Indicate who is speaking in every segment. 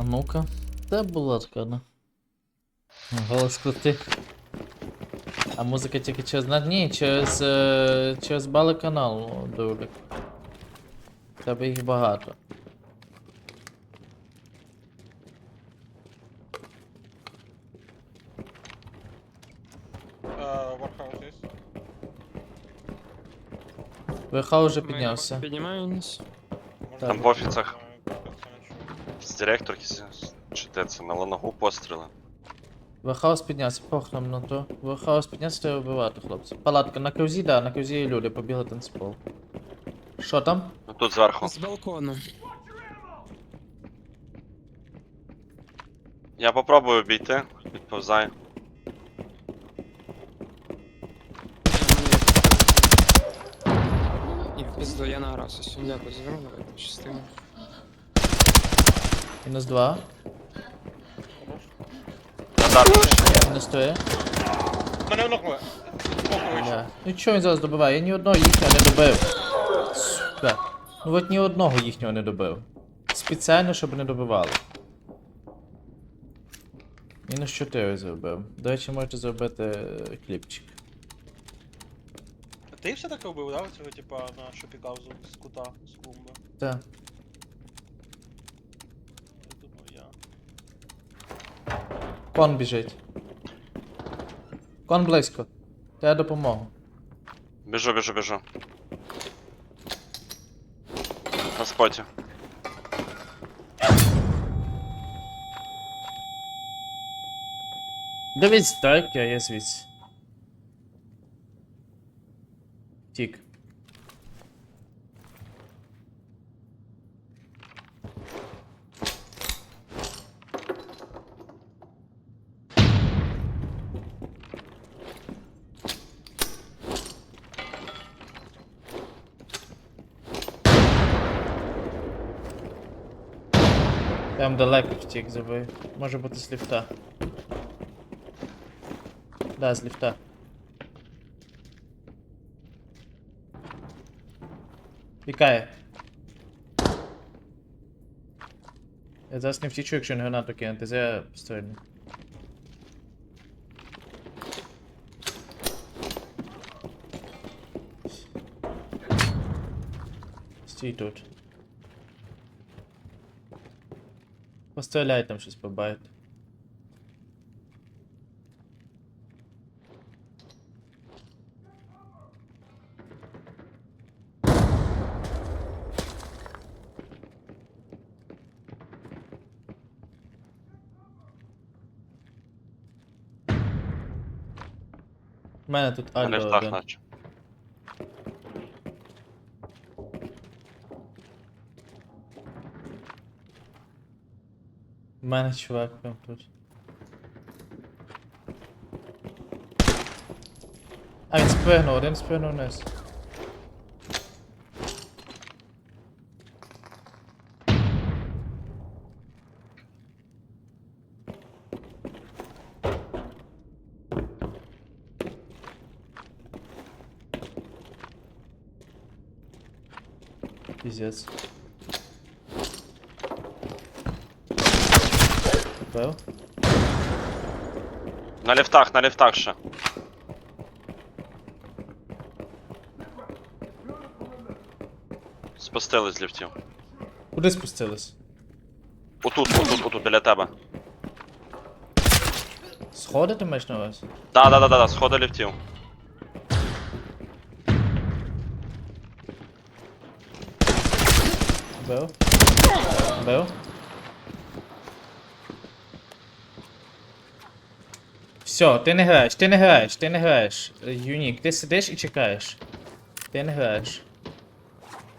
Speaker 1: А ну-ка. Де була така, ну? Голос крутий. А музика тільки через на ні, через. е, через бали каналу дурик. Тебе їх багато. ВХ вже
Speaker 2: Ми
Speaker 1: піднявся.
Speaker 2: Піднімаємось.
Speaker 3: Там в офісах. З директорки чи де це на ланогу постріли.
Speaker 1: Вахаус піднявся, похрам на то. Вахаус піднявся, треба вбивати, хлопці. Палатка на козі, да, на козі є люди, побігли танцпол. Що там?
Speaker 3: Ну тут зверху.
Speaker 2: З балкону.
Speaker 3: Я попробую обійти, підповзаю.
Speaker 2: І в пізду, я награвся. Дякую за гру, давай, щастимо.
Speaker 1: Мінус два. Мінус три.
Speaker 4: Мене нокнули.
Speaker 1: Бля. Ну чого він зараз добиває? Я ні одного їхнього не добив. Сука. Ну от ні одного їхнього не добив. Спеціально, щоб не добивали. Мінус 4 зробив. До речі, можете зробити е, кліпчик.
Speaker 4: Ти все таки вбив, да? Цього типа на пікав з, з кута, з клумби.
Speaker 1: Так. Кон біжить. Кон близько. Треба допомогу.
Speaker 3: Біжу, біжу, біжу. На споті.
Speaker 1: Дивіться, так, я є звідси. Тік. Там далеко втік забив. Може бути з ліфта. Да, з ліфта. Пікає. Я зараз не втічу, якщо не гранату кинути, я стрільну. Стій тут. Постріляй там щось побачите. У мене тут
Speaker 3: ліфтах
Speaker 1: один.
Speaker 3: Наче.
Speaker 1: У мене чувак прям тут. А він спригнув, один спригнув вниз. Пиздец. Вбив?
Speaker 3: На ліфтах, на ліфтах ще. Спустились з ліфтів.
Speaker 1: Куди спустились?
Speaker 3: Отут, отут, отут, біля тебе.
Speaker 1: Сходи ти маєш на вас?
Speaker 3: Да, да, да, да, да, сходи ліфтів.
Speaker 1: Бив? Бив? Все, ти не граєш, ти не граєш, ти не граєш. Е, Юнік, ти сидиш і чекаєш. Ти не граєш.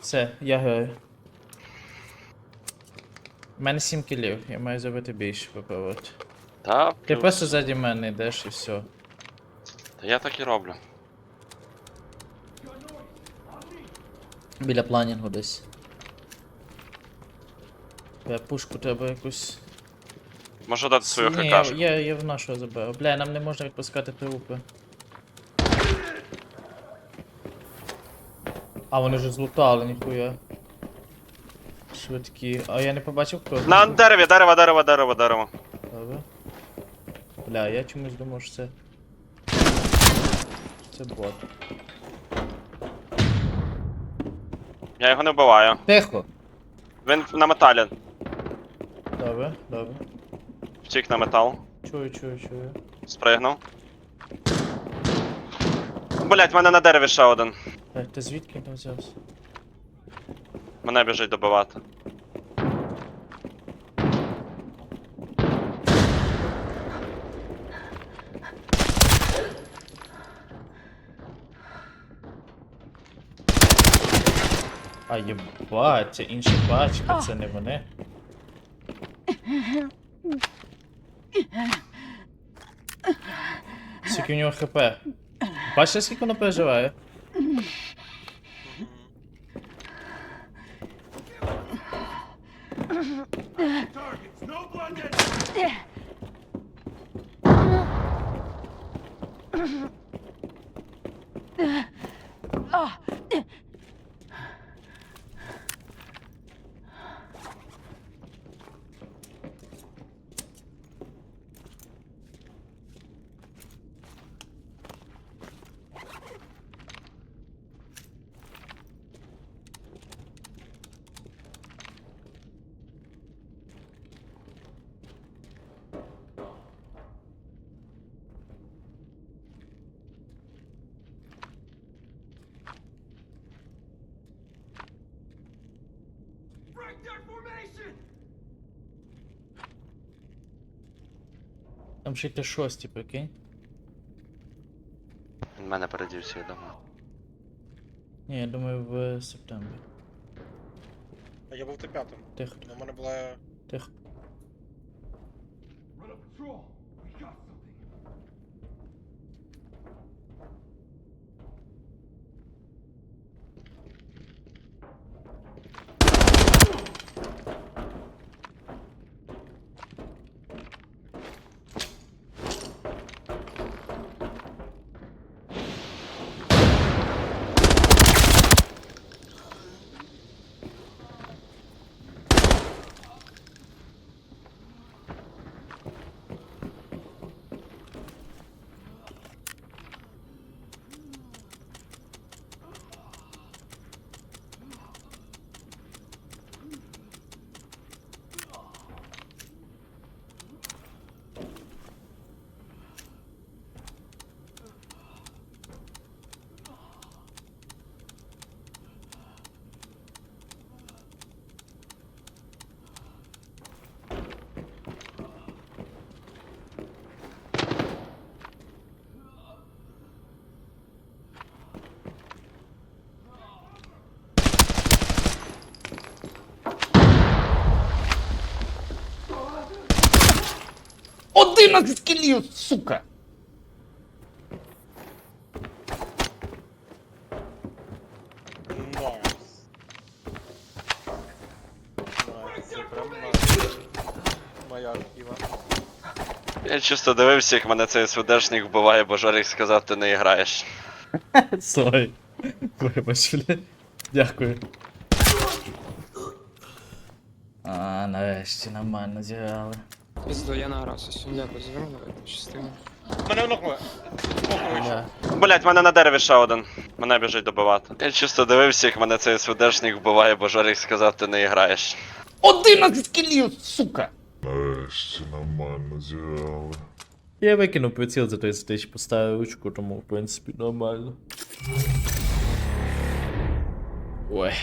Speaker 1: Все, я граю. У мене 7 кілів, я маю зробити більше попробувати.
Speaker 3: Та,
Speaker 1: Ти
Speaker 3: плюс.
Speaker 1: просто ззаді мене йдеш і все.
Speaker 3: Та я так і роблю.
Speaker 1: Біля планінгу десь. Бля, пушку треба якусь.
Speaker 3: Можу дати свою
Speaker 1: Ні, я,
Speaker 3: хакашку.
Speaker 1: я, я в нашого забив. Бля, нам не можна відпускати трупи. А вони вже злутали, ніхуя. Швидкі. А я не побачив хто.
Speaker 3: На дереві, дерево, дерево, дерево, дерево.
Speaker 1: Добре. Бля, я чомусь думав, що це. Це бот.
Speaker 3: Я його не вбиваю.
Speaker 1: Тихо!
Speaker 3: Він на металі.
Speaker 1: Добре, добре.
Speaker 3: Втік на метал.
Speaker 1: Чую, чую, чую.
Speaker 3: Спригнув. Блять, в мене на дереві ще один.
Speaker 1: Так, ти звідки там взявся?
Speaker 3: Мене біжить добивати.
Speaker 1: А єбать, це інша пачка, це не вони. Скільки у нього хп? Бачите, скільки воно переживає? Там ще й те шості, прикинь.
Speaker 3: Він мене передівся, я думаю.
Speaker 1: Ні, я думаю, в септембрі.
Speaker 4: А я був Т5.
Speaker 1: Тихо,
Speaker 4: У мене була.
Speaker 1: тихо. Одинадцять кілів, сука!
Speaker 4: Найс. Найс, це прям найс. Моя архіва.
Speaker 3: Я чисто дивився, як мене цей СВДшник вбиває, бо Жорік сказав, ти не граєш.
Speaker 1: Сой. Вибач, бля. Дякую. А, нарешті нормально зіграли.
Speaker 2: Пізду, я награвся. Всім дякую за гру, давайте.
Speaker 4: Мене.
Speaker 1: Бля.
Speaker 3: Блять, мене на дереві ще один. Мене біжить добивати. Я чисто дивився, як мене цей СВДшник вбиває, бо Жорік сказав, ти не граєш.
Speaker 1: Одинадцять кілів, сука!
Speaker 5: Нарешті нормально зіграли.
Speaker 1: Я викинув приціл за 30 тисяч, поставив ручку, тому в принципі нормально. Ой.